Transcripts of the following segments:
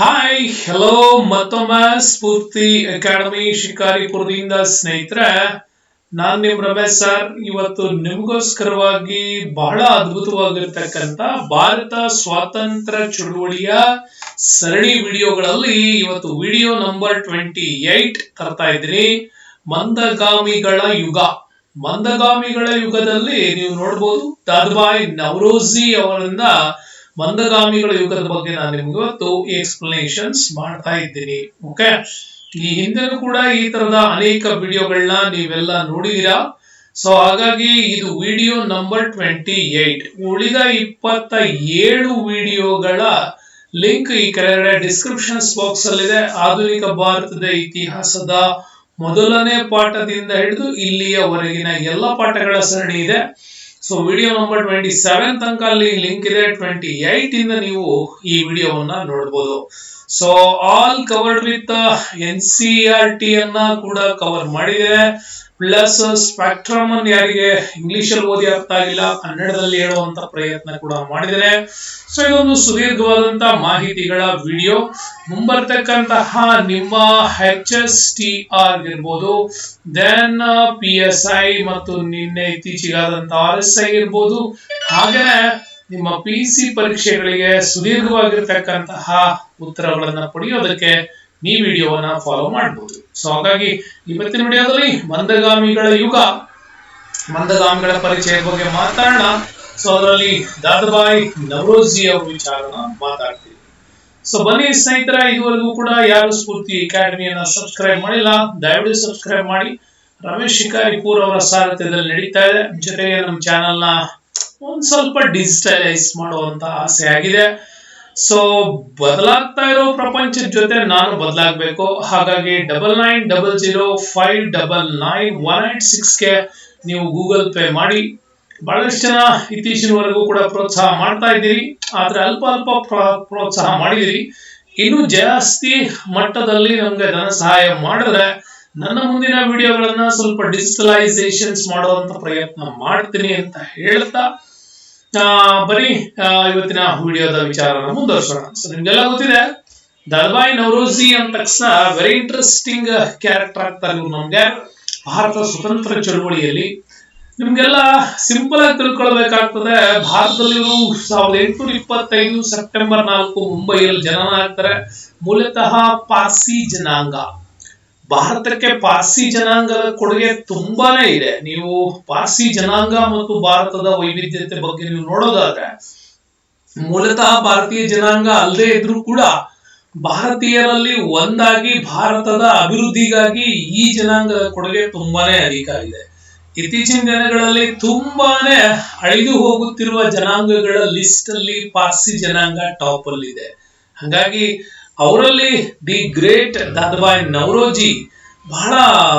Hi hello ಮತ್ತೊಮ್ಮೆ ಸ್ಫೂರ್ತಿ academy ಶಿಕಾರಿಪುರದಿಂದ ಸ್ನೇಹಿತರೆ. ನಾನು ನಿಮ್ ರಮೇಶ್ ಸರ್. ಇವತ್ತು ನಿಮಗೋಸ್ಕರವಾಗಿ ಬಹಳ ಅದ್ಭುತವಾಗಿರ್ತಕ್ಕಂತ ಭಾರತ ಸ್ವಾತಂತ್ರ್ಯ ಚಳುವಳಿಯ ಸರಣಿ ವಿಡಿಯೋಗಳಲ್ಲಿ ಇವತ್ತು ವಿಡಿಯೋ ನಂಬರ್ ಟ್ವೆಂಟಿ ಏಟ್ ತರ್ತಾ ಇದ್ರಿ ಮಂದಗಾಮಿಗಳ ಯುಗ. ಮಂದಗಾಮಿಗಳ ಯುಗದಲ್ಲಿ ನೀವು ನೋಡ್ಬೋದು ದಾದ್ಬಾಯ್ ನವರೋಜಿ ಅವರಿಂದ ಮಂದಗಾಮಿಗಳ ಯುಗದ ಬಗ್ಗೆ ನಾನು ನಿಮ್ಗೆ ಇವತ್ತು ಎಕ್ಸ್ಪ್ಲನೇಷನ್ಸ್ ಮಾಡ್ತಾ ಇದ್ದೀನಿ ಓಕೆ ಈ ಹಿಂದೆನೂ ಕೂಡ ಈ ತರದ ಅನೇಕ ವಿಡಿಯೋಗಳನ್ನ ನೀವೆಲ್ಲ ನೋಡಿದೀರಾ ಸೊ ಹಾಗಾಗಿ ಇದು ವಿಡಿಯೋ ನಂಬರ್ ಟ್ವೆಂಟಿ ಏಟ್ ಉಳಿದ ಇಪ್ಪತ್ತ ಏಳು ವಿಡಿಯೋಗಳ ಲಿಂಕ್ ಈ ಕೆಳಗಡೆ ಡಿಸ್ಕ್ರಿಪ್ಷನ್ಸ್ ಬಾಕ್ಸ್ ಅಲ್ಲಿದೆ. ಆಧುನಿಕ ಭಾರತದ ಇತಿಹಾಸದ ಮೊದಲನೇ ಪಾಠದಿಂದ ಹಿಡಿದು ಇಲ್ಲಿಯವರೆಗಿನ ಎಲ್ಲ ಪಾಠಗಳ ಸರಣಿ ಇದೆ. So video number twenty seven ತನಕ ಅಲ್ಲಿ ಲಿಂಕ್ ಇದೆ. ಟ್ವೆಂಟಿ ಏಟ್ ಇಂದ ನೀವು ಈ ವಿಡಿಯೋವನ್ನ ನೋಡಬಹುದು so all covered with N C R T ಅನ್ನ ಕೂಡ ಕವರ್ ಮಾಡಿದೆ. ಪ್ಲಸ್ ಸ್ಪೆಕ್ಟ್ರಮ್ ಅನ್ನು ಯಾರಿಗೆ ಇಂಗ್ಲಿಷ್ ಅಲ್ಲಿ ಓದಿ ಅರ್ಥ ಆಗಿಲ್ಲ, ಕನ್ನಡದಲ್ಲಿ ಹೇಳುವಂತ ಪ್ರಯತ್ನ ಕೂಡ ಮಾಡಿದರೆ ಸೊ ಇದೊಂದು ಸುದೀರ್ಘವಾದಂತ ಮಾಹಿತಿಗಳ ವಿಡಿಯೋ ಮುಂಬರ್ತಕ್ಕಂತಹ ನಿಮ್ಮ ಎಚ್ ಎಸ್ ಟಿ ಆರ್ ಇರ್ಬೋದು ದೆನ್ ಪಿ ಎಸ್ ಐ ಮತ್ತು ನಿನ್ನೆ ಇತ್ತೀಚೆಗಾದಂತಹ ಆರ್ ಎಸ್ ಐ ಇರ್ಬೋದು. ಹಾಗೇನೆ ನಿಮ್ಮ ಪಿ ಸಿ ಪರೀಕ್ಷೆಗಳಿಗೆ ಸುದೀರ್ಘವಾಗಿರ್ತಕ್ಕಂತಹ ಉತ್ತರಗಳನ್ನ ಪಡೆಯೋದಕ್ಕೆ ಈ ವಿಡಿಯೋವನ್ನ ಫಾಲೋ ಮಾಡಬಹುದು ಸೊ ಹಾಗಾಗಿ ಇವತ್ತಿನ ವಿಡಿಯೋದಲ್ಲಿ ಮಂದಗಾಮಿಗಳ ಯುಗ, ಮಂದಗಾಮಿಗಳ ಪರಿಚಯದ ಬಗ್ಗೆ ಮಾತಾಡೋಣ. ಸೊ ಅದರಲ್ಲಿ ದಾದಾಬಾಯಿ ನವರೋಜಿ ಅವರ ವಿಚಾರನ ಮಾತಾಡ್ತೀವಿ. ಸೊ ಬನ್ನಿ ಸ್ನೇಹಿತರ, ಇದುವರೆಗೂ ಕೂಡ ಯಾರು ಸ್ಫೂರ್ತಿ ಅಕಾಡೆಮಿಯನ್ನ ಸಬ್ಸ್ಕ್ರೈಬ್ ಮಾಡಿಲ್ಲ, ದಯವಿಟ್ಟು ಸಬ್ಸ್ಕ್ರೈಬ್ ಮಾಡಿ. ರಮೇಶ್ ಶಿಕಾರಿಪುರ್ ಅವರ ಸಾರಥ್ಯದಲ್ಲಿ ನಡೀತಾ ಇದೆ. ಜೊತೆಗೆ ನಮ್ಮ ಚಾನೆಲ್ನ ಒಂದ್ ಸ್ವಲ್ಪ ಡಿಜಿಟಲೈಸ್ ಮಾಡುವಂತ ಆಸೆ ಆಗಿದೆ ಸೊ ಬದಲಾಗ್ತಾ ಇರೋ ಪ್ರಪಂಚದ ಜೊತೆ ನಾನು ಬದಲಾಗಬೇಕು. ಹಾಗಾಗಿ double nine double zero five double nine one eight ಸಿಕ್ಸ್ಗೆ ನೀವು ಗೂಗಲ್ ಪೇ ಮಾಡಿ. ಬಹಳಷ್ಟು ಜನ ಇತ್ತೀಚಿನವರೆಗೂ ಕೂಡ ಪ್ರೋತ್ಸಾಹ ಮಾಡ್ತಾ ಇದ್ದೀರಿ. ಆದ್ರೆ ಅಲ್ಪ ಅಲ್ಪ ಪ್ರ- ಪ್ರೋತ್ಸಾಹ ಮಾಡಿದಿರಿ ಇನ್ನು ಜಾಸ್ತಿ ಮಟ್ಟದಲ್ಲಿ ನಮ್ಗೆ ಧನ ಸಹಾಯ ಮಾಡಿದ್ರೆ ನನ್ನ ಮುಂದಿನ ವಿಡಿಯೋಗಳನ್ನ ಸ್ವಲ್ಪ ಡಿಜಿಟಲೈಸೇಷನ್ಸ್ ಮಾಡುವಂತ ಪ್ರಯತ್ನ ಮಾಡ್ತೀನಿ ಅಂತ ಹೇಳ್ತಾ ಆ, ಇವತ್ತಿನ ವಿಡಿಯೋದ ವಿಚಾರನ ಮುಂದುವರ್ಸೋಣ. ಸೊ ನಿಮ್ಗೆಲ್ಲ ಗೊತ್ತಿದೆ ದಲ್ಬಾಯಿ ನವರೋಜಿ ಅಂದ ತಕ್ಷಣ ವೆರಿ ಇಂಟ್ರೆಸ್ಟಿಂಗ್ ಕ್ಯಾರೆಕ್ಟರ್ ಆಗ್ತಾರೆ ಇವ್ರು ನಮ್ಗೆ. ಭಾರತ ಸ್ವತಂತ್ರ ಚಳುವಳಿಯಲ್ಲಿ ನಿಮ್ಗೆಲ್ಲ ಸಿಂಪಲ್ ಆಗಿ ತಿಳ್ಕೊಳ್ಬೇಕಾಗ್ತದೆ ಭಾರತದಲ್ಲಿ ಸಾವಿರದ ಎಂಟುನೂರ ಇಪ್ಪತ್ತೈದು ಸೆಪ್ಟೆಂಬರ್ ನಾಲ್ಕು ಮುಂಬೈಯಲ್ಲಿ ಜನನ ಆಗ್ತಾರೆ. ಮೂಲತಃ ಪಾರ್ಸಿ ಜನಾಂಗ. ಭಾರತಕ್ಕೆ ಪಾರ್ಸಿ ಜನಾಂಗದ ಕೊಡುಗೆ ತುಂಬಾನೇ ಇದೆ. ನೀವು ಪಾರ್ಸಿ ಜನಾಂಗ ಮತ್ತು ಭಾರತದ ವೈವಿಧ್ಯತೆ ಬಗ್ಗೆ ನೀವು ನೋಡೋದಾದ್ರೆ, ಮೂಲತಃ ಭಾರತೀಯ ಜನಾಂಗ ಅಲ್ಲದೆ ಇದ್ರೂ ಕೂಡ ಭಾರತೀಯರಲ್ಲಿ ಒಂದಾಗಿ ಭಾರತದ ಅಭಿವೃದ್ಧಿಗಾಗಿ ಈ ಜನಾಂಗದ ಕೊಡುಗೆ ತುಂಬಾನೇ ಅಧಿಕ ಇದೆ ಇತ್ತೀಚಿನ ದಿನಗಳಲ್ಲಿ ತುಂಬಾನೇ ಅಳಿದು ಹೋಗುತ್ತಿರುವ ಜನಾಂಗಗಳ ಲಿಸ್ಟ್ ಅಲ್ಲಿ ಪಾರ್ಸಿ ಜನಾಂಗ ಟಾಪ್ ಅಲ್ಲಿ ಇದೆ ಹಾಗಾಗಿ ಅವರಲ್ಲಿ ದಿ ಗ್ರೇಟ್ ದಾದಾಬಾಯ್ ನವರೋಜಿ ಬಹಳ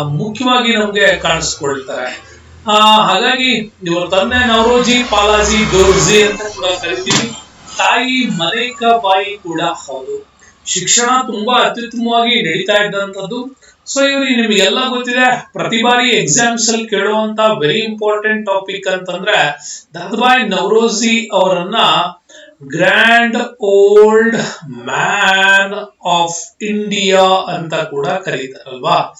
ಮುಖ್ಯವಾಗಿ ನಮಗೆ ಕಾಣಿಸ್ಕೊಳ್ತಾರೆ. ಆ, ಹಾಗಾಗಿ ಇವ್ರ ತಂದೆ ನವರೋಜಿ, ಪಾಲಾಜಿ ದೋರ್ಜಿ ಅಂತ ಕೂಡ ಕರಿತೀವಿ. ತಾಯಿ ಮಲೇಕ ಬಾಯಿ ಕೂಡ ಹೌದು. ಶಿಕ್ಷಣ ತುಂಬಾ ಅತ್ಯುತ್ತಮವಾಗಿ ನಡೀತಾ ಇದ್ದಂಥದ್ದು. ಸೊ ಇವ್ರಿಗೆ ನಿಮಗೆಲ್ಲ ಗೊತ್ತಿದೆ, ಪ್ರತಿ ಬಾರಿ ಎಕ್ಸಾಮ್ಸ್ ಅಲ್ಲಿ ಕೇಳುವಂತ ವೆರಿ ಇಂಪಾರ್ಟೆಂಟ್ ಟಾಪಿಕ್ ಅಂತಂದ್ರೆ ದಾದಾಬಾಯಿ ನವರೋಜಿ ಅವರನ್ನ grand old man of India ಅಂತ ಕೂಡ ಕರೀತಾರಲ್ವಾ?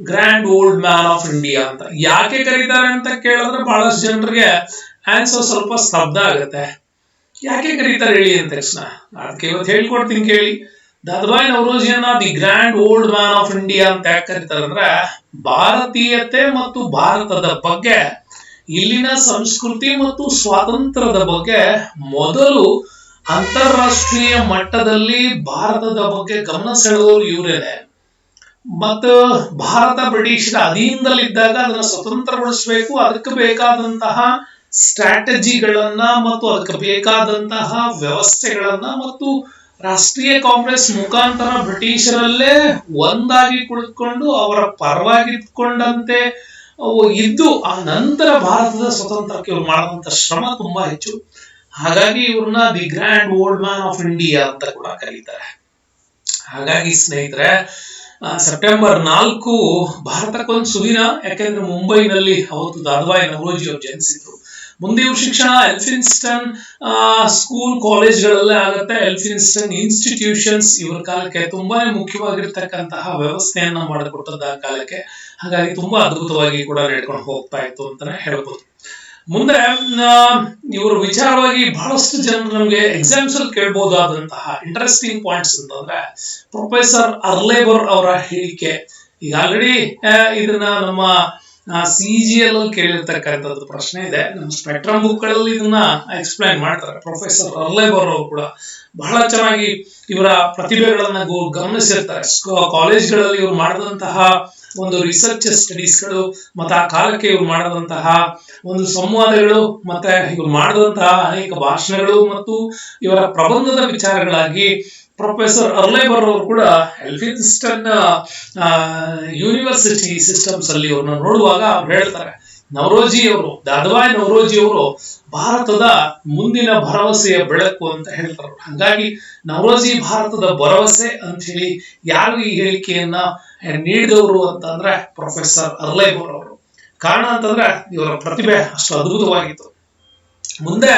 Grand old man of India ಅಂತ. ಯಾಕೆ ಕರೀತಾರೆ ಅಂತ ಕೇಳಿದ್ರೆ ಬಹಳಷ್ಟು ಜನರಿಗೆ ಆನ್ಸರ್ ಸ್ವಲ್ಪ ಸ್ತಬ್ಧ ಆಗುತ್ತೆ. ಯಾಕೆ ಕರೀತಾರೆ ಹೇಳಿ ಅಂತ ತಕ್ಷಣ? ಅದಕ್ಕೆ ಇವತ್ತು ಹೇಳ್ಕೊಡ್ತೀನಿ ಕೇಳಿ. Dadabhai ನವರೋಜಿಯನ್ನ the grand old man of India ಅಂತ ಯಾಕೆ ಕರೀತಾರೆ ಅಂದ್ರೆ ಭಾರತೀಯತೆ ಮತ್ತು ಭಾರತದ ಬಗ್ಗೆ ಇಲ್ಲಿನ ಸಂಸ್ಕೃತಿ ಮತ್ತು ಸ್ವಾತಂತ್ರ್ಯದ ಬಗ್ಗೆ ಮೊದಲು ಅಂತಾರಾಷ್ಟ್ರೀಯ ಮಟ್ಟದಲ್ಲಿ ಭಾರತದ ಬಗ್ಗೆ ಗಮನ ಸೆಳೆದವರು ಇವರೇನೆ. ಮತ್ತು ಭಾರತ ಬ್ರಿಟಿಷರ ಅಧೀನದಲ್ಲಿದ್ದಾಗ ಅದನ್ನ ಸ್ವತಂತ್ರಗೊಳಿಸಬೇಕು, ಅದಕ್ಕೆ ಬೇಕಾದಂತಹ ಸ್ಟ್ರಾಟಜಿಗಳನ್ನ ಮತ್ತು ಅದಕ್ಕೆ ಬೇಕಾದಂತಹ ವ್ಯವಸ್ಥೆಗಳನ್ನ ಮತ್ತು ರಾಷ್ಟ್ರೀಯ ಕಾಂಗ್ರೆಸ್ ಮುಖಾಂತರ ಬ್ರಿಟಿಷರಲ್ಲೇ ಒಂದಾಗಿ ಕುಳಿತುಕೊಂಡು ಅವರ ಪರವಾಗಿತ್ತುಕೊಂಡಂತೆ ಇದ್ದು ಆ ನಂತರ ಭಾರತದ ಸ್ವತಂತ್ರಕ್ಕೆ ಇವ್ರು ಮಾಡಿದಂತ ಶ್ರಮ ತುಂಬಾ ಹೆಚ್ಚು. ಹಾಗಾಗಿ ಇವ್ರನ್ನ the grand old man of India ಅಂತ ಕೂಡ ಕರೀತಾರೆ. ಹಾಗಾಗಿ ಸ್ನೇಹಿತರೆ ಸೆಪ್ಟೆಂಬರ್ ನಾಲ್ಕು ಭಾರತಕ್ಕೊಂದು ಸುದಿನ, ಯಾಕೆಂದ್ರೆ ಮುಂಬೈನಲ್ಲಿ ಅವತ್ತು ದಾದಾಬಾಯಿ ನವರೋಜಿ ಅವರು ಜನಿಸಿದ್ರು. ಮುಂದೆ ಇವ್ರ ಶಿಕ್ಷಣ ಎಲ್ಫಿನ್ಸ್ಟನ್ ಸ್ಕೂಲ್ ಕಾಲೇಜ್ಗಳಲ್ಲೇ ಆಗುತ್ತೆ. ಎಲ್ಫಿನ್ಸ್ಟನ್ ಇನ್ಸ್ಟಿಟ್ಯೂಷನ್ಸ್ ಇವ್ರ ಕಾಲಕ್ಕೆ ತುಂಬಾನೇ ಮುಖ್ಯವಾಗಿರ್ತಕ್ಕಂತಹ ವ್ಯವಸ್ಥೆಯನ್ನ ಮಾಡಿಕೊಟ್ಟದ ಕಾಲಕ್ಕೆ. ಹಾಗಾಗಿ ತುಂಬಾ ಅದ್ಭುತವಾಗಿ ಕೂಡ ನಡ್ಕೊಂಡು ಹೋಗ್ತಾ ಇತ್ತು ಅಂತಾನೆ ಹೇಳ್ಬೋದು. ಮುಂದೆ ಇವರು ವಿಚಾರವಾಗಿ ಬಹಳಷ್ಟು ಜನರು ನಮಗೆ ಎಕ್ಸಾಮ್ಸ್ ಅಲ್ಲಿ ಕೇಳಬಹುದಾದಂತಹ ಇಂಟ್ರೆಸ್ಟಿಂಗ್ ಪಾಯಿಂಟ್ಸ್ ಅಂತಂದ್ರೆ ಪ್ರೊಫೆಸರ್ ಅರ್ಲೇಬರ್ ಅವರ ಹೇಳಿಕೆ. ಈಗ ಆಲ್ರೆಡಿ ಇದನ್ನ ನಮ್ಮ ಸಿ ಜಿ ಎಲ್ ಅಲ್ಲಿ ಕೇಳಿರ್ತಕ್ಕಂಥದ್ದು ಪ್ರಶ್ನೆ ಇದೆ. ನಮ್ಮ ಸ್ಪೆಕ್ಟ್ರಮ್ ಬುಕ್ಗಳಲ್ಲಿ ಇದನ್ನ ಎಕ್ಸ್ಪ್ಲೈನ್ ಮಾಡ್ತಾರೆ. ಪ್ರೊಫೆಸರ್ ಅರ್ಲೇಬರ್ ಅವರು ಕೂಡ ಬಹಳ ಚೆನ್ನಾಗಿ ಇವರ ಪ್ರತಿಭೆಗಳನ್ನ ಗಮನಿಸಿರ್ತಾರೆ. ಕಾಲೇಜ್ಗಳಲ್ಲಿ ಇವರು ಮಾಡಿದಂತಹ ಒಂದು ರಿಸರ್ಚ್ ಸ್ಟಡೀಸ್ಗಳು ಮತ್ತು ಆ ಕಾಲಕ್ಕೆ ಇವ್ರು ಮಾಡಿದಂತಹ ಒಂದು ಸಂವಾದಗಳು, ಮತ್ತೆ ಇವ್ರು ಮಾಡಿದಂತಹ ಅನೇಕ ಭಾಷಣಗಳು ಮತ್ತು ಇವರ ಪ್ರಬಂಧದ ವಿಚಾರಗಳಾಗಿ ಪ್ರೊಫೆಸರ್ ಅರ್ಲೇಬರ್ ಅವರು ಕೂಡ ಎಲ್ಫಿನ್ಸ್ಟನ್ ಯೂನಿವರ್ಸಿಟಿ ಸಿಸ್ಟಮ್ಸ್ ಅಲ್ಲಿ ಅವ್ರನ್ನ ನೋಡುವಾಗ ಅವ್ರು ಹೇಳ್ತಾರೆ, ನವರೋಜಿ ಅವರು, ದಾದವಾಯ್ ನವರೋಜಿ ಅವರು ಭಾರತದ ಮುಂದಿನ ಭರವಸೆಯ ಬೆಳಕು ಅಂತ ಹೇಳ್ತಾರೆ. ಹಾಗಾಗಿ ನವರೋಜಿ ಭಾರತದ ಭರವಸೆ ಅಂತ ಹೇಳಿ ಯಾರು ಈ ಹೇಳಿಕೆಯನ್ನ ನೀಡಿದವರು ಅಂತಂದ್ರೆ ಪ್ರೊಫೆಸರ್ ಅರ್ಲೈಬೋರ್ ಅವರು. ಕಾರಣ ಅಂತಂದ್ರೆ ಇವರ ಪ್ರತಿಭೆ ಅಷ್ಟು ಅದ್ಭುತವಾಗಿತ್ತು. ಮುಂದೆ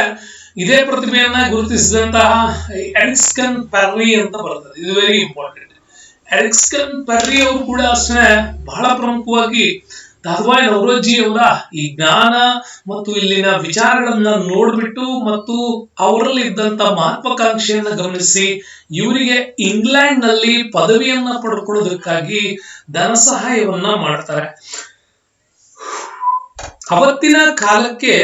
ಇದೇ ಪ್ರತಿಭೆಯನ್ನ ಗುರುತಿಸಿದಂತಹ ಎರಿಕ್ಸ್ಕನ್ ಪೆರ್ರಿ ಅಂತ ಬರ್ತದೆ. ಇದು ವೆರಿ ಇಂಪಾರ್ಟೆಂಟ್ ಎರಿಕ್ಸ್ಕನ್ ಪೆರ್ರಿ ಅವರು ಕೂಡ ಅಷ್ಟೇ ಬಹಳ ಪ್ರಮುಖವಾಗಿ ದಾದವಾಯ್ ನವರೋಜಿ ಅವರ ಈ ಜ್ಞಾನ ಮತ್ತು ಇಲ್ಲಿನ ವಿಚಾರಗಳನ್ನ ನೋಡ್ಬಿಟ್ಟು ಮತ್ತು ಅವರಲ್ಲಿ ಇದ್ದಂತ ಮಹತ್ವಾಕಾಂಕ್ಷೆಯನ್ನ ಗಮನಿಸಿ, ಇವರಿಗೆ ಇಂಗ್ಲೆಂಡ್ನಲ್ಲಿ ಪದವಿಯನ್ನ ಪಡ್ಕೊಳ್ಳೋದಕ್ಕಾಗಿ ಧನ ಸಹಾಯವನ್ನ ಮಾಡ್ತಾರೆ. ಅವತ್ತಿನ ಕಾಲಕ್ಕೆ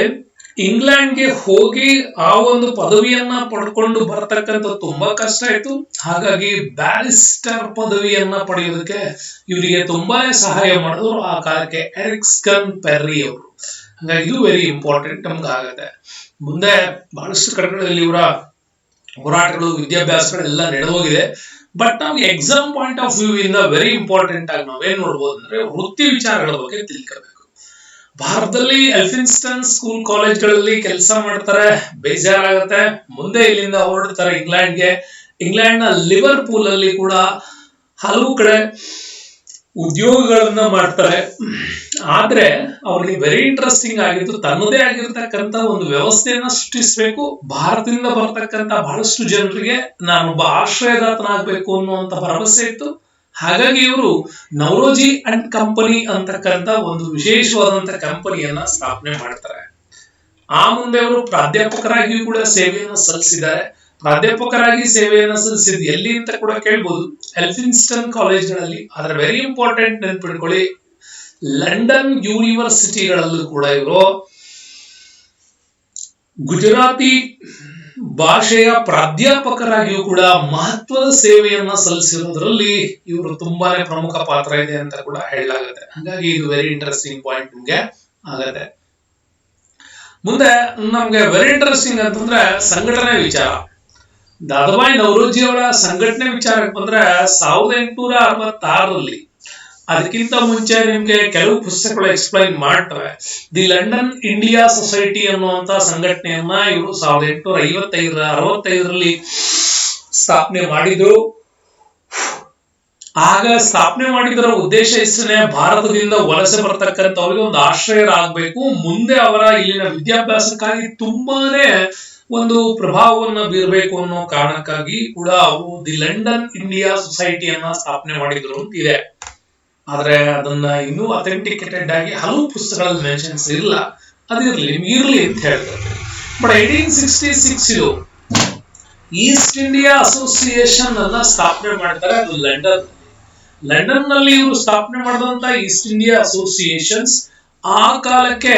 ಇಂಗ್ಲೆಂಡ್ಗೆ ಹೋಗಿ ಆ ಒಂದು ಪದವಿಯನ್ನ ಪಡ್ಕೊಂಡು ಬರ್ತಕ್ಕಂಥ ತುಂಬಾ ಕಷ್ಟ ಆಯ್ತು ಹಾಗಾಗಿ ಬ್ಯಾರಿಸ್ಟರ್ ಪದವಿಯನ್ನ ಪಡೆಯೋದಕ್ಕೆ ಇವರಿಗೆ ತುಂಬಾನೇ ಸಹಾಯ ಮಾಡಿದ್ರು ಆ ಕಾಲಕ್ಕೆ ಎರಿಕ್ಸ್ಕನ್ ಪೆರ್ರಿ ಅವರು. ಹಾಗಾಗಿ ಇದು ವೆರಿ ಇಂಪಾರ್ಟೆಂಟ್ ನಮ್ಗೆ ಆಗತ್ತೆ. ಮುಂದೆ ಬಹಳಷ್ಟು ಕಡೆಗಳಲ್ಲಿ ಇವರ ಹೋರಾಟಗಳು, ವಿದ್ಯಾಭ್ಯಾಸಗಳೆಲ್ಲ ನಡೆದೋಗಿದೆ. ಬಟ್ ನಾವು ಎಕ್ಸಾಮ್ ಪಾಯಿಂಟ್ ಆಫ್ ವ್ಯೂ ಇಂದ ವೆರಿ ಇಂಪಾರ್ಟೆಂಟ್ ಆಗಿ ನಾವೇನ್ ನೋಡ್ಬೋದು ಅಂದ್ರೆ ವೃತ್ತಿ ವಿಚಾರಗಳ ಬಗ್ಗೆ ತಿಳ್ಕೋಬೇಕು. ಭಾರತದಲ್ಲಿ ಎಲ್ಫಿನ್ಸ್ಟನ್ ಸ್ಕೂಲ್ ಕಾಲೇಜ್ಗಳಲ್ಲಿ ಕೆಲಸ ಮಾಡ್ತಾರೆ, ಬೇಜಾರಾಗತ್ತೆ. ಮುಂದೆ ಇಲ್ಲಿಂದ ಹೊರಡ್ತಾರೆ ಇಂಗ್ಲೆಂಡ್ಗೆ. ಇಂಗ್ಲೆಂಡ್ನ ಲಿವರ್ಪೂಲ್ ಅಲ್ಲಿ ಕೂಡ ಹಲವು ಕಡೆ ಉದ್ಯೋಗಗಳನ್ನ ಮಾಡ್ತಾರೆ. ಆದ್ರೆ ಅವ್ರಿಗೆ ವೆರಿ ಇಂಟ್ರೆಸ್ಟಿಂಗ್ ಆಗಿತ್ತು ತನ್ನದೇ ಆಗಿರ್ತಕ್ಕಂತ ಒಂದು ವ್ಯವಸ್ಥೆಯನ್ನ ಸೃಷ್ಟಿಸಬೇಕು. ಭಾರತದಿಂದ ಬರ್ತಕ್ಕಂತ ಬಹಳಷ್ಟು ಜನರಿಗೆ ನಾನೊಬ್ಬ ಆಶ್ರಯದಾತನಾಗಬೇಕು ಅನ್ನುವಂತ ಭರವಸೆ ಇತ್ತು. ಹಾಗಾಗಿ ಇವರು ನವರೋಜಿ ಅಂಡ್ ಕಂಪನಿ ಅಂತಕ್ಕಂತ ಒಂದು ವಿಶೇಷವಾದಂತ ಕಂಪನಿಯನ್ನ ಸ್ಥಾಪನೆ ಮಾಡ್ತಾರೆ. ಆ ಮುಂದೆ ಅವರು ಪ್ರಾಧ್ಯಾಪಕರಾಗಿ ಕೂಡ ಸೇವೆಯನ್ನು ಸಲ್ಲಿಸಿದ್ದಾರೆ. ಪ್ರಾಧ್ಯಾಪಕರಾಗಿ ಸೇವೆಯನ್ನು ಸಲ್ಲಿಸಿದ್ ಎಲ್ಲಿ ಅಂತ ಕೂಡ ಕೇಳ್ಬೋದು. ಎಲ್ಫಿನ್ಸ್ಟನ್ ಕಾಲೇಜ್ಗಳಲ್ಲಿ ಆದ್ರೆ ವೆರಿ ಇಂಪಾರ್ಟೆಂಟ್ ನೆನ್ಪಿಟ್ಕೊಳ್ಳಿ. ಲಂಡನ್ ಯೂನಿವರ್ಸಿಟಿಗಳಲ್ಲೂ ಕೂಡ ಇವರು ಗುಜರಾತಿ ಭಾಷೆಯ ಪ್ರಾಧ್ಯಾಪಕರಾಗಿಯೂ ಕೂಡ ಮಹತ್ವದ ಸೇವೆಯನ್ನ ಸಲ್ಲಿಸಿರೋದ್ರಲ್ಲಿ ಇವರು ತುಂಬಾನೇ ಪ್ರಮುಖ ಪಾತ್ರ ಇದೆ ಅಂತ ಕೂಡ ಹೇಳಲಾಗುತ್ತೆ. ಹಾಗಾಗಿ ಇದು ವೆರಿ ಇಂಟ್ರೆಸ್ಟಿಂಗ್ ಪಾಯಿಂಟ್ ನಿಮ್ಗೆ ಆಗತ್ತೆ. ಮುಂದೆ ನಮ್ಗೆ ವೆರಿ ಇಂಟ್ರೆಸ್ಟಿಂಗ್ ಅಂತಂದ್ರೆ ಸಂಘಟನೆ ವಿಚಾರ. ದಾದಾಬಾಯಿ ನವರೋಜಿ ಅವರ ಸಂಘಟನೆ ವಿಚಾರಕ್ಕೆ ಬಂದ್ರೆ ಸಾವಿರದ ಎಂಟುನೂರ ಅರವತ್ತಾರರಲ್ಲಿ ಅದಕ್ಕಿಂತ ಮುಂಚೆ ನಿಮ್ಗೆ ಕೆಲವು ಪುಸ್ತಕಗಳು ಎಕ್ಸ್ಪ್ಲೈನ್ ಮಾಡ್ತವೆ. ದಿ ಲಂಡನ್ ಇಂಡಿಯಾ ಸೊಸೈಟಿ ಅನ್ನುವಂತ ಸಂಘಟನೆಯನ್ನ ಇವರು ಸಾವಿರದ ಎಂಟುನೂರ ಐವತ್ತೈದರ ಅರವತ್ತೈದರಲ್ಲಿ ಸ್ಥಾಪನೆ ಮಾಡಿದ್ರು. ಆಗ ಸ್ಥಾಪನೆ ಮಾಡಿದರ ಉದ್ದೇಶ ಇಷ್ಟನೇ ಭಾರತದಿಂದ ವಲಸೆ ಬರ್ತಕ್ಕಂಥವ್ರಿಗೆ ಒಂದು ಆಶ್ರಯರಾಗಬೇಕು. ಮುಂದೆ ಅವರ ಇಲ್ಲಿನ ವಿದ್ಯಾಭ್ಯಾಸಕ್ಕಾಗಿ ತುಂಬಾನೇ ಒಂದು ಪ್ರಭಾವವನ್ನ ಬೀರಬೇಕು ಅನ್ನೋ ಕಾರಣಕ್ಕಾಗಿ ಕೂಡ ಅವರು ದಿ ಲಂಡನ್ ಇಂಡಿಯಾ ಸೊಸೈಟಿಯನ್ನ ಸ್ಥಾಪನೆ ಮಾಡಿದ್ರು ಅಂತ ಇದೆ ಆದ್ರೆ ಅದನ್ನ ಇನ್ನೂ ಅಥೆಂಟಿಕೇಟೆಡ್ ಆಗಿ ಹಲವು ಪುಸ್ತಕಗಳಲ್ಲಿ ಮೆನ್ಷನ್ಸ್ ಇಲ್ಲ. ಅದಿರ್ಲಿ ನಿಮ್ಗೆ ಇರ್ಲಿ ಅಂತ ಹೇಳ್ತಾರೆ. But eighteen sixty six East India association ಅನ್ನ ಸ್ಥಾಪನೆ ಮಾಡ್ತಾರೆ, ಅದು ಲಂಡನ್ ಲಂಡನ್ನಲ್ಲಿ ಇವರು ಸ್ಥಾಪನೆ ಮಾಡಿದಂತ ಈಸ್ಟ್ ಇಂಡಿಯಾ ಅಸೋಸಿಯೇಷನ್ಸ್ ಆ ಕಾಲಕ್ಕೆ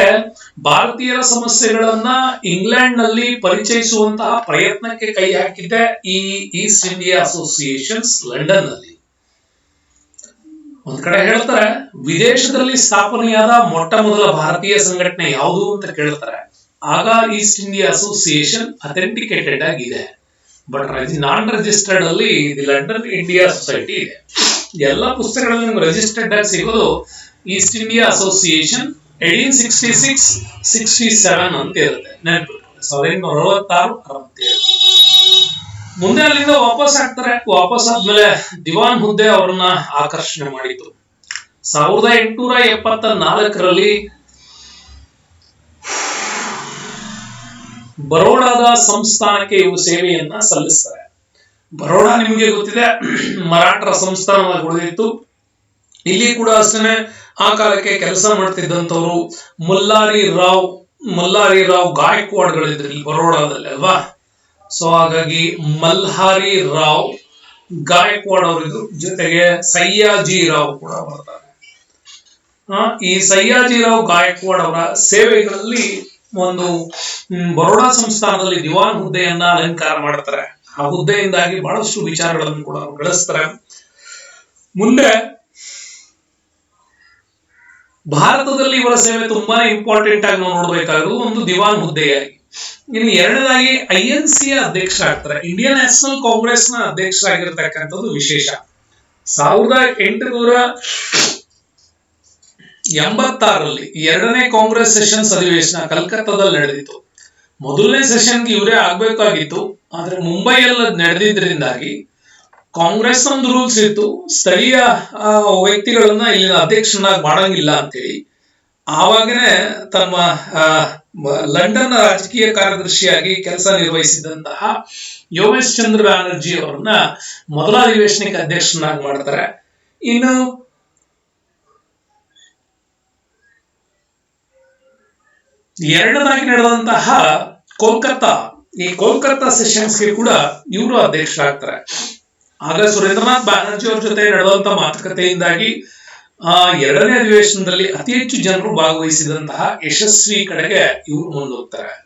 ಭಾರತೀಯರ ಸಮಸ್ಯೆಗಳನ್ನ ಇಂಗ್ಲೆಂಡ್ನಲ್ಲಿ ಪರಿಚಯಿಸುವಂತಹ ಪ್ರಯತ್ನಕ್ಕೆ ಕೈ ಹಾಕಿದ್ದೆ ಈ ಈಸ್ಟ್ ಇಂಡಿಯಾ ಅಸೋಸಿಯೇಷನ್ಸ್ ಲಂಡನ್ನಲ್ಲಿ ಒಂದ್ ಕಡೆ ಹೇಳ್ತಾರೆ, ವಿದೇಶದಲ್ಲಿ ಸ್ಥಾಪನೆಯಾದ ಮೊಟ್ಟ ಮೊದಲ ಭಾರತೀಯ ಸಂಘಟನೆ ಯಾವುದು ಅಂತ ಕೇಳ್ತಾರೆ. ಆಗ ಈಸ್ಟ್ ಇಂಡಿಯಾ ಅಸೋಸಿಯೇಷನ್ ಅಥೆಂಟಿಕೇಟೆಡ್ ಆಗಿದೆ. ಬಟ್ ನಾನ್ ರಿಜಿಸ್ಟರ್ಡ್ ಅಲ್ಲಿ ದಿ ಲಂಡನ್ ಇಂಡಿಯಾ ಸೊಸೈಟಿ ಇದೆ. ಎಲ್ಲ ಪುಸ್ತಕಗಳಲ್ಲಿ ನಿಮ್ಗೆ ರಿಜಿಸ್ಟರ್ಡ್ ಆಗಿ ಸಿಗೋದು East India association eighteen sixty six sixty seven ಅಂತ ಇರುತ್ತೆ. ನೆನಪಿಟ್ಟು ಸಾವಿರದ ಅರವತ್ತಾರು, ಅರವತ್ತೇಳು. ಮುಂದೆ ಅಲ್ಲಿಂದ ವಾಪಸ್ ಆಗ್ತಾರೆ. ವಾಪಸ್ ಆದ್ಮೇಲೆ ದಿವಾನ್ ಹುದ್ದೆ ಅವರನ್ನ ಆಕರ್ಷಣೆ ಮಾಡಿತು ಸಾವಿರದ ಎಂಟುನೂರ ಎಪ್ಪತ್ತ ನಾಲ್ಕರಲ್ಲಿ ಬರೋಡಾದ ಸಂಸ್ಥಾನಕ್ಕೆ ಇವು ಸೇವೆಯನ್ನ ಸಲ್ಲಿಸ್ತಾರೆ. ಬರೋಡಾ ನಿಮಗೆ ಗೊತ್ತಿದೆ ಮರಾಠರ ಸಂಸ್ಥಾನವಾಗಿ ಉಳಿದಿತ್ತು. ಇಲ್ಲಿ ಕೂಡ ಅಷ್ಟೇ ಆ ಕಾಲಕ್ಕೆ ಕೆಲಸ ಮಾಡ್ತಿದ್ದಂಥವ್ರು ಮುಲ್ಲಾರಿ ರಾವ್, ಮಲ್ಲಾರಿ ರಾವ್ ಗಾಯಕ್ವಾಡ್ಗಳಿದ್ರು ಇಲ್ಲಿ ಬರೋಡಾದಲ್ಲಿ ಅಲ್ವಾ? ಸೊ ಹಾಗಾಗಿ ಮಲ್ಹಾರಿ ರಾವ್, ಗಾಯಕ್ವಾಡ್ ಅವರಿದ್ರು. ಜೊತೆಗೆ ಸಯ್ಯಾಜಿ ರಾವ್ ಕೂಡ ಬರ್ತಾರೆ. ಈ ಸಯ್ಯಾಜಿ ರಾವ್, ಗಾಯಕ್ವಾಡ್ ಅವರ ಸೇವೆಗಳಲ್ಲಿ ಒಂದು ಬರೋಡಾ ಸಂಸ್ಥಾನದಲ್ಲಿ ದಿವಾನ್ ಹುದ್ದೆಯನ್ನ ಅಲಂಕಾರ ಮಾಡ್ತಾರೆ. ಆ ಹುದ್ದೆಯಿಂದಾಗಿ ಬಹಳಷ್ಟು ವಿಚಾರಗಳನ್ನು ಕೂಡ ಅವ್ರು ಗಳಿಸ್ತಾರೆ. ಮುಂದೆ, ಭಾರತದಲ್ಲಿ ಇವರ ಸೇವೆ ತುಂಬಾನೇ ಇಂಪಾರ್ಟೆಂಟ್ ಆಗಿ ನಾವು ನೋಡಬೇಕಾಗಿರೋದು ಒಂದು ದಿವಾನ್ ಹುದ್ದೆಯಾಗಿ. ಇನ್ನು ಎರಡನೇದಾಗಿ ಐ ಎನ್ ಸಿ ಅಧ್ಯಕ್ಷರಾಗ್ತಾರೆ ಇಂಡಿಯನ್ ನ್ಯಾಷನಲ್ ಕಾಂಗ್ರೆಸ್ನ ಅಧ್ಯಕ್ಷ ಅಧ್ಯಕ್ಷರಾಗಿರ್ತಕ್ಕಂಥದ್ದು ವಿಶೇಷ. ಸಾವಿರದ ಎಂಟುನೂರ ಎಂಬತ್ತಾರಲ್ಲಿ ಎರಡನೇ ಕಾಂಗ್ರೆಸ್ ಸೆಷನ್ ಅಧಿವೇಶನ ಕಲ್ಕತ್ತಾದಲ್ಲಿ ನಡೆದಿತ್ತು. ಮೊದಲನೇ ಸೆಷನ್ ಇವರೇ ಆಗ್ಬೇಕಾಗಿತ್ತು. ಆದ್ರೆ ಮುಂಬೈಯಲ್ಲಿ ನಡೆದಿದ್ದರಿಂದಾಗಿ ಕಾಂಗ್ರೆಸ್ ಒಂದು ರೂಲ್ಸ್ ಇತ್ತು. ಸ್ಥಳೀಯ ವ್ಯಕ್ತಿಗಳನ್ನ ಇಲ್ಲಿನ ಅಧ್ಯಕ್ಷನಾಗಿ ಮಾಡಂಗಿಲ್ಲ ಅಂತೇಳಿ ಆವಾಗನೇ ತಮ್ಮ ಲಂಡನ್ ರಾಜಕೀಯ ಕಾರ್ಯದರ್ಶಿಯಾಗಿ ಕೆಲಸ ನಿರ್ವಹಿಸಿದಂತಹ ಯೋಗೇಶ್ ಚಂದ್ರ ಬ್ಯಾನರ್ಜಿ ಅವರನ್ನ ಮೊದಲ ಅಧಿವೇಶನಕ್ಕೆ ಅಧ್ಯಕ್ಷನಾಗಿ ಮಾಡ್ತಾರೆ. ಇನ್ನು ಎರಡನಾಗಿ ನಡೆದಂತಹ ಕೋಲ್ಕತ್ತಾ, ಈ ಕೋಲ್ಕತ್ತಾ ಸೆಷನ್ಸ್ಗೆ ಕೂಡ ಇವರು ಅಧ್ಯಕ್ಷರಾಗ್ತಾರೆ. ಆಗ ಸುರೇಂದ್ರನಾಥ್ ಬ್ಯಾನರ್ಜಿ ಅವ್ರ ಜೊತೆ ನಡೆದಂತ ಮಾತುಕತೆಯಿಂದಾಗಿ ಆ ಎರಡನೇ ಅಧಿವೇಶನದಲ್ಲಿ ಅತಿ ಹೆಚ್ಚು ಜನರು ಭಾಗವಹಿಸಿದಂತಹ ಯಶಸ್ವಿ ಕಡೆಗೆ ಇವರು ಮುಂದೋಗ್ತಾರೆ.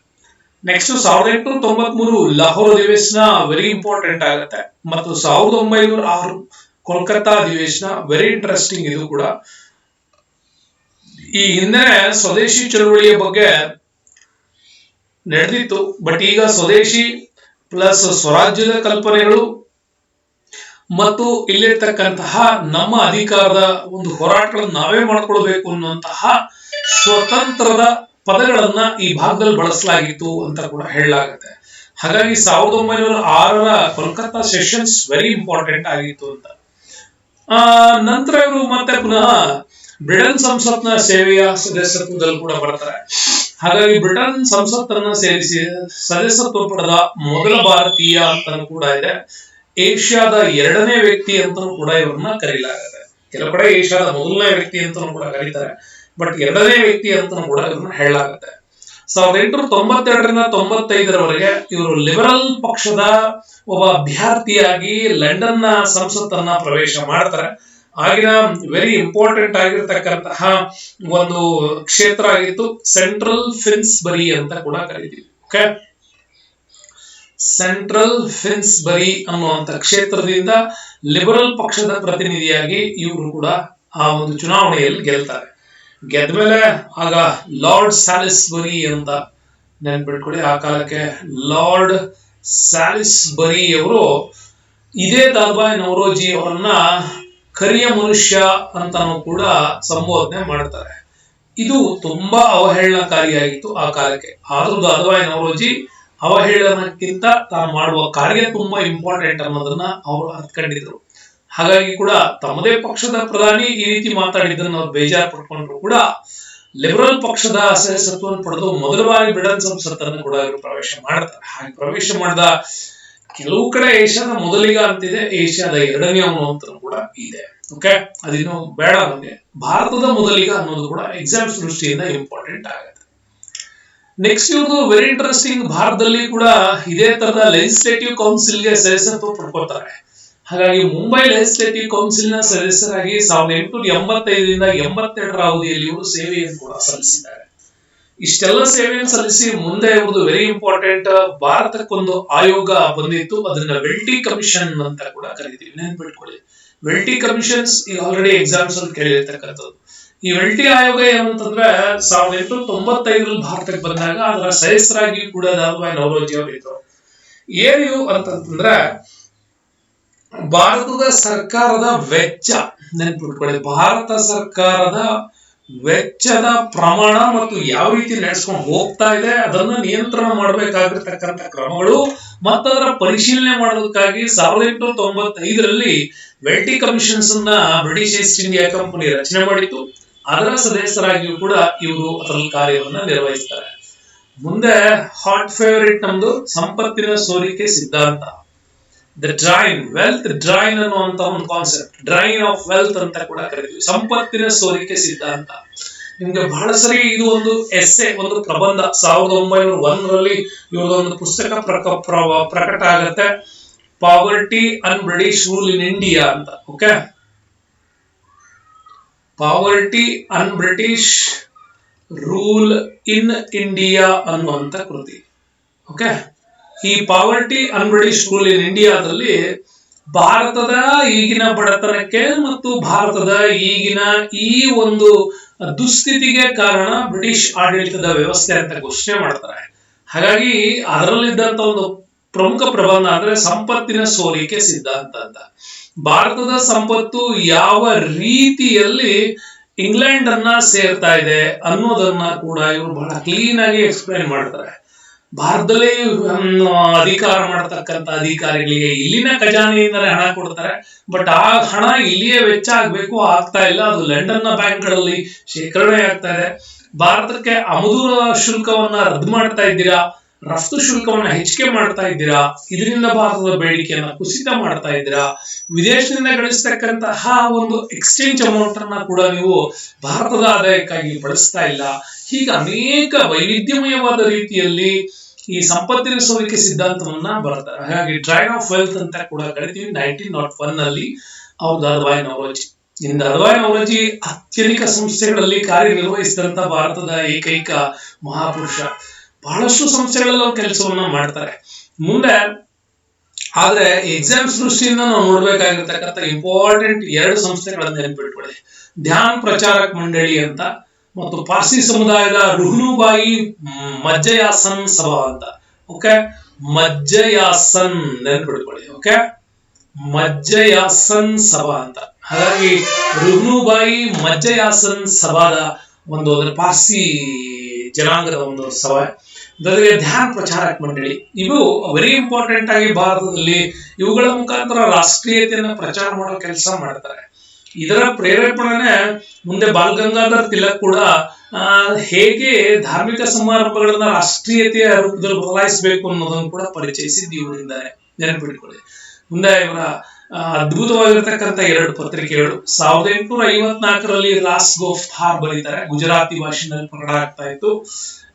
ನೆಕ್ಸ್ಟ್ ಸಾವಿರದ ಎಂಟುನೂರ ತೊಂಬತ್ ಮೂರು ಲಾಹೋರ್ ಅಧಿವೇಶನ ವೆರಿ ಇಂಪಾರ್ಟೆಂಟ್ ಆಗುತ್ತೆ. ಮತ್ತು ಸಾವಿರದ ಒಂಬೈನೂರ ಆರು ಕೋಲ್ಕತ್ತಾ ಅಧಿವೇಶನ ವೆರಿ ಇಂಟ್ರೆಸ್ಟಿಂಗ್ ಇದು ಕೂಡ. ಈ ಹಿಂದೆ ಸ್ವದೇಶಿ ಚಳುವಳಿಯ ಬಗ್ಗೆ ನಡೆದಿತ್ತು. ಬಟ್ ಈಗ ಸ್ವದೇಶಿ ಪ್ಲಸ್ ಸ್ವರಾಜ್ಯದ ಕಲ್ಪನೆಗಳು ಮತ್ತು ಇಲ್ಲಿರ್ತಕ್ಕಂತಹ ನಮ್ಮ ಅಧಿಕಾರದ ಒಂದು ಹೋರಾಟಗಳನ್ನು ನಾವೇ ಮಾಡ್ಕೊಳ್ಬೇಕು ಅನ್ನುವಂತಹ ಸ್ವತಂತ್ರದ ಪದಗಳನ್ನ ಈ ಭಾಗದಲ್ಲಿ ಬಳಸಲಾಗಿತ್ತು ಅಂತ ಕೂಡ ಹೇಳಲಾಗುತ್ತೆ. ಹಾಗಾಗಿ ಸಾವಿರದ ಒಂಬೈನೂರ ಆರರ ಕೋಲ್ಕತ್ತಾ ಸೆಷನ್ಸ್ ವೆರಿ ಇಂಪಾರ್ಟೆಂಟ್ ಆಗಿತ್ತು ಅಂತ. ಆ, ನಂತರ ಇವರು ಮತ್ತೆ ಪುನಃ ಬ್ರಿಟನ್ ಸಂಸತ್ನ ಸೇವೆಯ ಸದಸ್ಯತ್ವದಲ್ಲಿ ಕೂಡ ಬರ್ತಾರೆ. ಹಾಗಾಗಿ ಬ್ರಿಟನ್ ಸಂಸತ್ತನ್ನ ಸೇರಿಸಿ ಸದಸ್ಯತ್ವ ಪಡೆದ ಮೊದಲ ಭಾರತೀಯ ಅಂತ ಕೂಡ ಇದೆ. ಏಷ್ಯಾದ ಎರಡನೇ ವ್ಯಕ್ತಿ ಅಂತಾನೂ ಕೂಡ ಇವ್ರನ್ನ ಕರೀಲಾಗುತ್ತೆ ಕೆಲವು ಕಡೆ ಏಷ್ಯಾದ ಮೊದಲನೇ ವ್ಯಕ್ತಿ ಅಂತಲೂ ಕೂಡ ಕರೀತಾರೆ, ಬಟ್ ಎರಡನೇ ವ್ಯಕ್ತಿ ಅಂತಲೂ ಕೂಡ ಇವ್ರನ್ನ ಹೇಳಲಾಗುತ್ತೆ ಸಾವಿರದ ಎಂಟುನೂರ ತೊಂಬತ್ತೆರಡರಿಂದ ತೊಂಬತ್ತೈದರವರೆಗೆ ಇವರು ಲಿಬರಲ್ ಪಕ್ಷದ ಒಬ್ಬ ಅಭ್ಯರ್ಥಿಯಾಗಿ ಲಂಡನ್ನ ಸಂಸತ್ತನ್ನ ಪ್ರವೇಶ ಮಾಡ್ತಾರೆ. ಆಗಿನ ವೆರಿ ಇಂಪಾರ್ಟೆಂಟ್ ಆಗಿರ್ತಕ್ಕಂತಹ ಒಂದು ಕ್ಷೇತ್ರ ಆಗಿತ್ತು, ಸೆಂಟ್ರಲ್ ಫಿನ್ಸ್ ಬರಿ ಅಂತ ಕೂಡ ಕರೀತೀವಿ. ಓಕೆ ಸೆಂಟ್ರಲ್ ಫಿನ್ಸ್ಬರಿ ಅನ್ನುವಂತ ಕ್ಷೇತ್ರದಿಂದ ಲಿಬರಲ್ ಪಕ್ಷದ ಪ್ರತಿನಿಧಿಯಾಗಿ ಇವರು ಕೂಡ ಆ ಒಂದು ಚುನಾವಣೆಯಲ್ಲಿ ಗೆಲ್ತಾರೆ. ಗೆದ್ಮೇಲೆ ಆಗ ಲಾರ್ಡ್ ಸ್ಯಾಲಿಸ್ಬರಿ ಅಂತ ನೆನ್ಪಿಟ್ಕೊಳ್ಳಿ, ಆ ಕಾಲಕ್ಕೆ ಲಾರ್ಡ್ ಸ್ಯಾಲಿಸ್ಬರಿ ಅವರು ಇದೇ ದಾಲ್ಬಾಯ್ ನವರೋಜಿ ಅವರನ್ನ ಕರಿಯ ಮನುಷ್ಯ ಅಂತಾನೂ ಕೂಡ ಸಂಬೋಧನೆ ಮಾಡ್ತಾರೆ. ಇದು ತುಂಬಾ ಅವಹೇಳನಕಾರಿಯಾಗಿತ್ತು ಆ ಕಾಲಕ್ಕೆ. ಆದ್ರೂ ದಾಲ್ಬಾಯ್ ನವರೋಜಿ ಅವಹೇಳನಕ್ಕಿಂತ ತಾನು ಮಾಡುವ ಕಾರ್ಯ ತುಂಬಾ ಇಂಪಾರ್ಟೆಂಟ್ ಅನ್ನೋದನ್ನ ಅವರು ಅರ್ಥಕೊಂಡಿದ್ರು ಹಾಗಾಗಿ ಕೂಡ ತಮ್ಮದೇ ಪಕ್ಷದ ಪ್ರಧಾನಿ ಈ ರೀತಿ ಮಾತಾಡಿದ್ದನ್ನು ಅವ್ರು ಬೇಜಾರು ಪಡ್ಕೊಂಡ್ರು ಕೂಡ ಲಿಬರಲ್ ಪಕ್ಷದ ಸದಸ್ಯತ್ವವನ್ನು ಪಡೆದು ಮೊದಲ ಬಾರಿ ಬ್ರಿಟನ್ ಸಂಸತ್ತನ್ನು ಕೂಡ ಇವರು ಪ್ರವೇಶ ಮಾಡ್ತಾರೆ. ಹಾಗೆ ಪ್ರವೇಶ ಮಾಡಿದ ಕೆಲವು ಕಡೆ ಏಷ್ಯಾದ ಮೊದಲಿಗ ಅಂತಿದೆ, ಏಷ್ಯಾದ ಎರಡನೇ ಅವನು ಅಂತ ಕೂಡ ಇದೆ. ಓಕೆ ಅದಿನ್ನು ಬೇಡ ನಮಗೆ. ಭಾರತದ ಮೊದಲಿಗ ಅನ್ನೋದು ಕೂಡ ಎಕ್ಸಾಮ್ಸ್ ದೃಷ್ಟಿಯಿಂದ ಇಂಪಾರ್ಟೆಂಟ್ ಆಗುತ್ತೆ. ನೆಕ್ಸ್ಟ್ ಇವರು ವೆರಿ ಇಂಟ್ರೆಸ್ಟಿಂಗ್ ಭಾರತದಲ್ಲಿ ಕೂಡ ಇದೇ ತರದ ಲೆಜಿಸ್ಲೇಟಿವ್ ಕೌನ್ಸಿಲ್ಗೆ ಸದಸ್ಯತ್ವ ಪಡ್ಕೊತಾರೆ ಹಾಗಾಗಿ ಮುಂಬೈ ಲೆಜಿಸ್ಲೇಟಿವ್ ಕೌನ್ಸಿಲ್ನ ಸದಸ್ಯರಾಗಿ ಸಾವಿರದ ಎಂಟುನೂರ ಎಂಬತ್ತೈದರಿಂದ ಎಂಬತ್ತೆರಡರ ಅವಧಿಯಲ್ಲಿ ಇವರು ಸೇವೆಯನ್ನು ಕೂಡ ಸಲ್ಲಿಸಿದ್ದಾರೆ. ಇಷ್ಟೆಲ್ಲ ಸೇವೆಯನ್ನು ಸಲ್ಲಿಸಿ ಮುಂದೆ ಇವ್ರದ್ದು ವೆರಿ ಇಂಪಾರ್ಟೆಂಟ್ ಭಾರತಕ್ಕೊಂದು ಆಯೋಗ ಬಂದಿತ್ತು. ಅದನ್ನ ವೆಲ್ಟಿ ಕಮಿಷನ್ ಅಂತ ಕೂಡ ಕರೀತೀವಿ. ನೆನ್ಪಿಟ್ಕೊಳ್ಳಿ. ವೆಲ್ಟಿ ಕಮಿಷನ್ಸ್ ಈಗ ಆಲ್ರೆಡಿ ಎಕ್ಸಾಮ್ಸ್ ಅಲ್ಲಿ ಕೇಳಿರ್ತಕ್ಕಂಥದ್ದು. ಈ ವೆಲ್ಟಿ ಆಯೋಗ ಏನಂತಂದ್ರೆ ಸಾವಿರದ ಎಂಟುನೂರ ತೊಂಬತ್ತೈದರಲ್ಲಿ ಭಾರತಕ್ಕೆ ಬಂದಾಗ ಅದರ ಸದಸ್ಯರಾಗಿ ಕೂಡ ದಾದಾಬಾಯಿ ನವರೋಜಿ ಅವರು ಇದ್ರು. ಏನು ಅಂತಂತಂದ್ರೆ ಭಾರತದ ಸರ್ಕಾರದ ವೆಚ್ಚ ನೆನಪಿಟ್ಕೊಳ್ಳಿ. ಭಾರತ ಸರ್ಕಾರದ ವೆಚ್ಚದ ಪ್ರಮಾಣ ಮತ್ತು ಯಾವ ರೀತಿ ನಡೆಸ್ಕೊಂಡು ಹೋಗ್ತಾ ಇದೆ, ಅದನ್ನ ನಿಯಂತ್ರಣ ಮಾಡಬೇಕಾಗಿರ್ತಕ್ಕಂಥ ಕ್ರಮಗಳು ಮತ್ತು ಅದರ ಪರಿಶೀಲನೆ ಮಾಡೋದಕ್ಕಾಗಿ ಸಾವಿರದ ಎಂಟುನೂರ ತೊಂಬತ್ತೈದರಲ್ಲಿ ವೆಲ್ಟಿ ಕಮಿಷನ್ಸ್ ಅನ್ನ ಬ್ರಿಟಿಷ್ ಈಸ್ಟ್ ಇಂಡಿಯಾ ಕಂಪನಿ ರಚನೆ ಮಾಡಿತ್ತು. ಅದರ ಸದಸ್ಯರಾಗಿಯೂ ಕೂಡ ಇವರು ಅದರಲ್ಲಿ ಕಾರ್ಯವನ್ನ ನಿರ್ವಹಿಸ್ತಾರೆ. ಮುಂದೆ ಹಾಟ್ ಫೇವರಿಟ್ ನಮ್ದು ಸಂಪತ್ತಿನ ಸೋರಿಕೆ ಸಿದ್ಧಾಂತ. ದ ಡ್ರೈನ್ ವೆಲ್ತ್ ಡ್ರೈನ್ ಅನ್ನುವಂತ ಒಂದು ಕಾನ್ಸೆಪ್ಟ್ ಡ್ರೈನ್ ಆಫ್ ವೆಲ್ತ್ ಅಂತ ಕೂಡ ಕರಿತೀವಿ. ಸಂಪತ್ತಿನ ಸೋರಿಕೆ ಸಿದ್ಧಾಂತ. ನಿಮ್ಗೆ ಬಹಳ ಸರಿ ಇದು ಒಂದು ಎಸ್ಸೆ ಒಂದು ಪ್ರಬಂಧ. ಸಾವಿರದ ಒಂಬೈನೂರ ಒಂದರಲ್ಲಿ ಒಂದು ಪುಸ್ತಕ ಪ್ರಕ ಪ್ರ- ಪ್ರಕಟ ಆಗತ್ತೆ. Poverty and British rule in India ಅಂತ. Okay poverty un British rule in India ಅನ್ನುವಂಥ ಕೃತಿ. ಓಕೆ ಈ poverty un British rule in ಇಂಡಿಯಾದಲ್ಲಿ ಭಾರತದ ಈಗಿನ ಬಡತನಕ್ಕೆ ಮತ್ತು ಭಾರತದ ಈಗಿನ ಈ ಒಂದು ದುಸ್ಥಿತಿಗೆ ಕಾರಣ ಬ್ರಿಟಿಷ್ ಆಡಳಿತದ ವ್ಯವಸ್ಥೆ ಅಂತ ಘೋಷಣೆ ಮಾಡ್ತಾರೆ. ಹಾಗಾಗಿ ಅದರಲ್ಲಿದ್ದಂತ ಒಂದು ಪ್ರಮುಖ ಪ್ರಬಂಧ ಅಂದ್ರೆ ಸಂಪತ್ತಿನ ಸೋರಿಕೆ ಸಿದ್ಧಾಂತ ಅಂತ. ಭಾರತದ ಸಂಪತ್ತು ಯಾವ ರೀತಿಯಲ್ಲಿ ಇಂಗ್ಲೆಂಡ್ ಅನ್ನ ಸೇರ್ತಾ ಇದೆ ಅನ್ನೋದನ್ನ ಕೂಡ ಇವರು ಬಹಳ ಕ್ಲೀನ್ ಆಗಿ ಎಕ್ಸ್ಪ್ಲೈನ್ ಮಾಡ್ತಾರೆ. ಭಾರತದಲ್ಲಿ ಅಧಿಕಾರ ಮಾಡತಕ್ಕಂತ ಅಧಿಕಾರಿಗಳಿಗೆ ಇಲ್ಲಿನ ಖಜಾನೆಯಿಂದಲೇ ಹಣ ಕೊಡ್ತಾರೆ. ಬಟ್ ಆ ಹಣ ಇಲ್ಲಿಯೇ ವೆಚ್ಚ ಆಗ್ಬೇಕು, ಆಗ್ತಾ ಇಲ್ಲ. ಅದು ಲಂಡನ್ನ ಬ್ಯಾಂಕ್ಗಳಲ್ಲಿ ಶೇಖರಣೆ ಆಗ್ತಾ ಇದೆ. ಭಾರತಕ್ಕೆ ಅಮದೂರ ಶುಲ್ಕವನ್ನ ರದ್ದು ಮಾಡ್ತಾ ಇದ್ದೀರಾ? ರಫ್ತು ಶುಲ್ಕವನ್ನ ಹೆಚ್ಚಿಗೆ ಮಾಡ್ತಾ ಇದ್ದೀರಾ? ಇದರಿಂದ ಭಾರತದ ಬೇಡಿಕೆಯನ್ನ ಕುಸಿತ ಮಾಡ್ತಾ ಇದ್ದೀರಾ? ವಿದೇಶದಿಂದ ಗಳಿಸ್ತಕ್ಕಂತಹ ಒಂದು ಎಕ್ಸ್ಚೇಂಜ್ ಅಮೌಂಟ್ ಅನ್ನ ಕೂಡ ನೀವು ಭಾರತದ ಆದಾಯಕ್ಕಾಗಿ ಬಳಸ್ತಾ ಇಲ್ಲ. ಹೀಗೆ ಅನೇಕ ವೈವಿಧ್ಯಮಯವಾದ ರೀತಿಯಲ್ಲಿ ಈ ಸಂಪತ್ತಿನ ಸೋರಿಕೆ ಸಿದ್ಧಾಂತವನ್ನ ಬರ್ತಾರೆ ಹಾಗಾಗಿ ಡ್ರೈನ್ ಆಫ್ ವೆಲ್ತ್ ಅಂತ ಕೂಡ ಕರಿತೀವಿ. ನೈನ್ಟೀನ್ ನಾಟ್ ಒನ್ನಲ್ಲಿ ಅವ್ರು ದಾದವಾಯಿ ನವರೋಜಿ ಇಂದ ನವರೋಜಿ ಅತ್ಯಧಿಕ ಸಂಸ್ಥೆಗಳಲ್ಲಿ ಕಾರ್ಯನಿರ್ವಹಿಸಿದಂತ ಭಾರತದ ಏಕೈಕ ಮಹಾಪುರುಷ. ಬಹಳಷ್ಟು ಸಂಸ್ಥೆಗಳಲ್ಲಿ ಅವ್ರ ಕೆಲಸವನ್ನ ಮಾಡ್ತಾರೆ. ಮುಂದೆ, ಆದ್ರೆ ಎಕ್ಸಾಮ್ಸ್ ದೃಷ್ಟಿಯಿಂದ ನಾವು ನೋಡ್ಬೇಕಾಗಿರ್ತಕ್ಕಂಥ ಇಂಪಾರ್ಟೆಂಟ್ ಎರಡು ಸಂಸ್ಥೆಗಳನ್ನ ನೆನಪಿಟ್ಕೊಳ್ಳಿ. ಧ್ಯಾನ್ ಪ್ರಚಾರಕ್ ಮಂಡಳಿ ಅಂತ, ಮತ್ತು ಪಾರ್ಸಿ ಸಮುದಾಯದ ರುಹ್ನುಬಾಯಿ ಮಜ್ಜಯಾಸನ್ ಸಭಾ ಅಂತ. ಓಕೆ? ಮಜ್ಜಯಾಸನ್ ನೆನಪಿಟ್ಕೊಳ್ಳಿ, ಓಕೆ? ಮಜ್ಜಯಾಸನ್ ಸಭಾ ಅಂತ. ಹಾಗಾಗಿ ರುಹ್ನುಬಾಯಿ ಮಜ್ಜಯಾಸನ್ ಸಭಾದ ಒಂದು ಅಂದ್ರೆ ಪಾರ್ಸಿ ಜನಾಂಗದ ಒಂದು ಸಭೆ. ಜೊತೆಗೆ ಧ್ಯಾನ ಪ್ರಚಾರಕ್ ಮಂಡಳಿ. ಇವು ವೆರಿ ಇಂಪಾರ್ಟೆಂಟ್ ಆಗಿ ಭಾರತದಲ್ಲಿ ಇವುಗಳ ಮುಖಾಂತರ ರಾಷ್ಟ್ರೀಯತೆಯನ್ನು ಪ್ರಚಾರ ಮಾಡೋ ಕೆಲಸ ಮಾಡ್ತಾರೆ. ಇದರ ಪ್ರೇರೇಪಣೆ ಮುಂದೆ ಬಾಲ್ ಗಂಗಾಧರ್ ತಿಲಕ್ ಕೂಡ ಹೇಗೆ ಧಾರ್ಮಿಕ ಸಮಾರಂಭಗಳನ್ನ ರಾಷ್ಟ್ರೀಯತೆಯ ರೂಪದಲ್ಲಿ ಬದಲಾಯಿಸಬೇಕು ಅನ್ನೋದನ್ನು ಕೂಡ ಪರಿಚಯಿಸಿದ್ದು ಇವರಿಂದಾನೆ ನೆನಪಿಟ್ಕೊಳ್ಳಿ. ಮುಂದೆ ಇವರ ಅದ್ಭುತವಾಗಿರ್ತಕ್ಕಂಥ ಎರಡು ಪತ್ರಿಕೆಗಳು. ಸಾವಿರದ ಎಂಟುನೂರ ಐವತ್ನಾಲ್ಕರಲ್ಲಿ ರಾಸ್ ಗೋಫ್ ಹಾರ್ ಬರೀತಾರೆ ಗುಜರಾತಿ ಭಾಷೆಯಲ್ಲಿ ಪ್ರಕಟ ಆಗ್ತಾ ಇತ್ತು.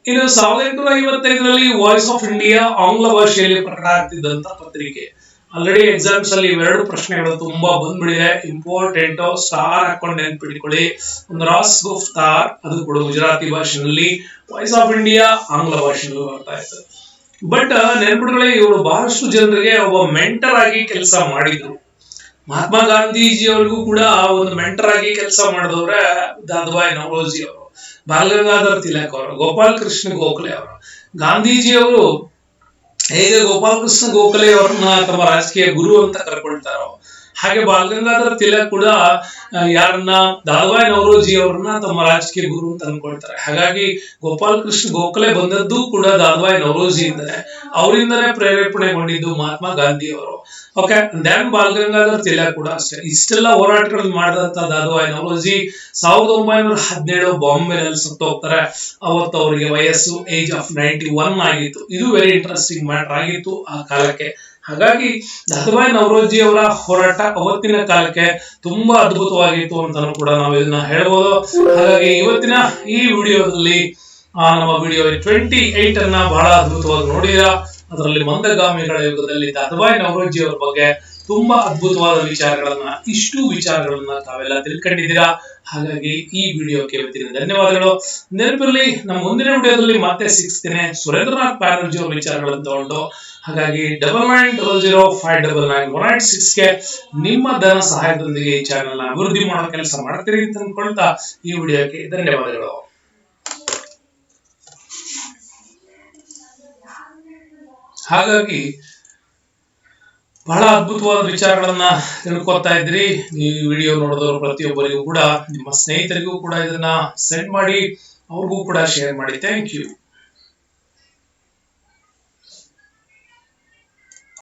ಇನ್ನು ಸಾವಿರದ ಎಂಟುನೂರ ಐವತ್ತೈದರಲ್ಲಿ ವಾಯ್ಸ್ ಆಫ್ ಇಂಡಿಯಾ ಆಂಗ್ಲ ಭಾಷೆಯಲ್ಲಿ ಪ್ರಕಟ ಆಗ್ತಿದ್ದಂತ ಪತ್ರಿಕೆ. ಆಲ್ರೆಡಿ ಎಕ್ಸಾಮ್ಸ್ ಅಲ್ಲಿ ಇವೆರಡು ಪ್ರಶ್ನೆಗಳು ತುಂಬಾ ಬಂದ್ಬಿಡಿದೆ ಇಂಪಾರ್ಟೆಂಟ್ ಸ್ಟಾರ್ ಹಾಕೊಂಡು ನೆನ್ಪಿಟ್ಕೊಳ್ಳಿ ಒಂದು ರಾಸ್ ಗುಫ್ತಾರ್ ಅದು ಕೂಡ ಗುಜರಾತಿ ಭಾಷೆಯಲ್ಲಿ ವಾಯ್ಸ್ ಆಫ್ ಇಂಡಿಯಾ ಆಂಗ್ಲ ಭಾಷೆಯಲ್ಲೂ ಬರ್ತಾ ಇತ್ತು. ಬಟ್ ನೆನ್ಪಿಟ್ಕೊಳ್ಳಿ, ಇವರು ಬಹಳಷ್ಟು ಜನರಿಗೆ ಒಬ್ಬ ಮೆಂಟರ್ ಆಗಿ ಕೆಲಸ ಮಾಡಿದ್ರು. ಮಹಾತ್ಮ ಗಾಂಧೀಜಿ ಅವ್ರಿಗೂ ಕೂಡ ಒಂದು ಮೆಂಟರ್ ಆಗಿ ಕೆಲಸ ಮಾಡಿದವ್ರೆ ದಾದಾಬಾಯಿ ನವರೋಜಿ ಅವರು. ಬಾಲ ಗಂಗಾಧರ್ ತಿಲಕ್ ಅವರು, ಗೋಪಾಲ್ ಕೃಷ್ಣ ಗೋಖಲೆ ಅವರು. ಗಾಂಧೀಜಿ ಅವರು ಹೇಗೆ ಗೋಪಾಲ ಕೃಷ್ಣ ಗೋಖಲೆ ಅವ್ರನ್ನ ತಮ್ಮ ರಾಜಕೀಯ ಗುರು ಅಂತ ಕರ್ಕೊಳ್ತಾರೋ ಹಾಗೆ ಬಾಲಗಂಗಾಧರ ತಿಲಕ್ ಕೂಡ ಯಾರನ್ನ ದಾದಾಬಾಯಿ ನವರೋಜಿ ಅವ್ರನ್ನ ತಮ್ಮ ರಾಜಕೀಯ ಗುರು ಅಂತ ಅನ್ಕೊಳ್ತಾರೆ. ಹಾಗಾಗಿ ಗೋಪಾಲ್ ಕೃಷ್ಣ ಗೋಖಲೆ ಬಂದದ್ದು ಕೂಡ ದಾದವಾಯಿ ನವರೋಜಿಯಿಂದನೇ ಅವರಿಂದನೇ ಪ್ರೇರೇಪಣೆಗೊಂಡಿದ್ದು ಮಹಾತ್ಮ ಗಾಂಧಿ ಅವರು. ಓಕೆ ದ್ಯಾನ್ ಬಾಲಗಂಗಾಧರ್ ತಿಲಕ್ ಕೂಡ ಅಷ್ಟೇ. ಇಷ್ಟೆಲ್ಲ ಹೋರಾಟಗಳನ್ನ ಮಾಡಿದಂತ ದಾದಾಬಾಯಿ ನವರೋಜಿ ಸಾವಿರದ ಒಂಬೈನೂರ ಹದಿನೇಳು ಬಾಂಬೆನಲ್ಲಿ ಸತ್ತು ಹೋಗ್ತಾರೆ. ಅವತ್ತು ಅವರಿಗೆ ವಯಸ್ಸು ಏಜ್ ಆಫ್ ನೈಂಟಿ ಒನ್ ಆಗಿತ್ತು. ಇದು ವೆರಿ ಇಂಟ್ರೆಸ್ಟಿಂಗ್ ಮ್ಯಾಟರ್ ಆಗಿತ್ತು ಆ ಕಾಲಕ್ಕೆ. ಹಾಗಾಗಿ ದಾಸಬಾಯಿ ನವರೋಜಿ ಅವರ ಹೋರಾಟ ಅವತ್ತಿನ ಕಾಲಕ್ಕೆ ತುಂಬಾ ಅದ್ಭುತವಾಗಿತ್ತು ಅಂತಾನು ಕೂಡ ನಾವು ಇದನ್ನ ಹೇಳಬಹುದು ಹಾಗಾಗಿ ಇವತ್ತಿನ ಈ ವಿಡಿಯೋದಲ್ಲಿ, ಆ, ನಮ್ಮ ವಿಡಿಯೋ ಟ್ವೆಂಟಿ ಏಟ್ ಅನ್ನ ಬಹಳ ಅದ್ಭುತವಾಗಿ ನೋಡಿದ ಅದರಲ್ಲಿ ಮಂದಗಾಮಿಗಳ ಯುಗದಲ್ಲಿ ದಾದಬಾಯಿ ನವರೋಜಿ ಅವರ ಬಗ್ಗೆ ತುಂಬಾ ಅದ್ಭುತವಾದ ವಿಚಾರಗಳನ್ನ, ಇಷ್ಟು ವಿಚಾರಗಳನ್ನ ತಾವೆಲ್ಲ ತಿಳ್ಕೊಂಡಿದ್ದೀರಾ. ಹಾಗಾಗಿ ಈ ವಿಡಿಯೋಕ್ಕೆ ಇವತ್ತಿನ ಧನ್ಯವಾದಗಳು. ನೆನಪಿರಲಿ, ನಮ್ಮ ಮುಂದಿನ ವಿಡಿಯೋದಲ್ಲಿ ಮತ್ತೆ ಸಿಗ್ತೇನೆ. ಸುರೇಂದ್ರನಾಥ್ ಬ್ಯಾನರ್ಜಿ ಅವರ ವಿಚಾರಗಳನ್ನು ತಗೊಂಡು ಹಾಗಾಗಿ double nine double zero five double nine one eight ಸಿಕ್ಸ್ಗೆ ನಿಮ್ಮ ಧನ ಸಹಾಯದೊಂದಿಗೆ ಈ ಚಾನೆಲ್ನ ಅಭಿವೃದ್ಧಿ ಮಾಡೋ ಕೆಲಸ ಮಾಡ್ತೀರಿ ಅಂತ ಅಂದ್ಕೊಳ್ತಾ ಈ ವಿಡಿಯೋಕ್ಕೆ ಧನ್ಯವಾದಗಳು. ಹಾಗಾಗಿ ಬಹಳ ಅದ್ಭುತವಾದ ವಿಚಾರಗಳನ್ನ ತಿಳ್ಕೊತಾ ಇದ್ರಿ ಈ ವಿಡಿಯೋ ನೋಡಿದವರು ಪ್ರತಿಯೊಬ್ಬರಿಗೂ ಕೂಡ, ನಿಮ್ಮ ಸ್ನೇಹಿತರಿಗೂ ಕೂಡ ಇದನ್ನ ಸೆಂಡ್ ಮಾಡಿ, ಅವ್ರಿಗೂ ಕೂಡ ಶೇರ್ ಮಾಡಿ. Thank you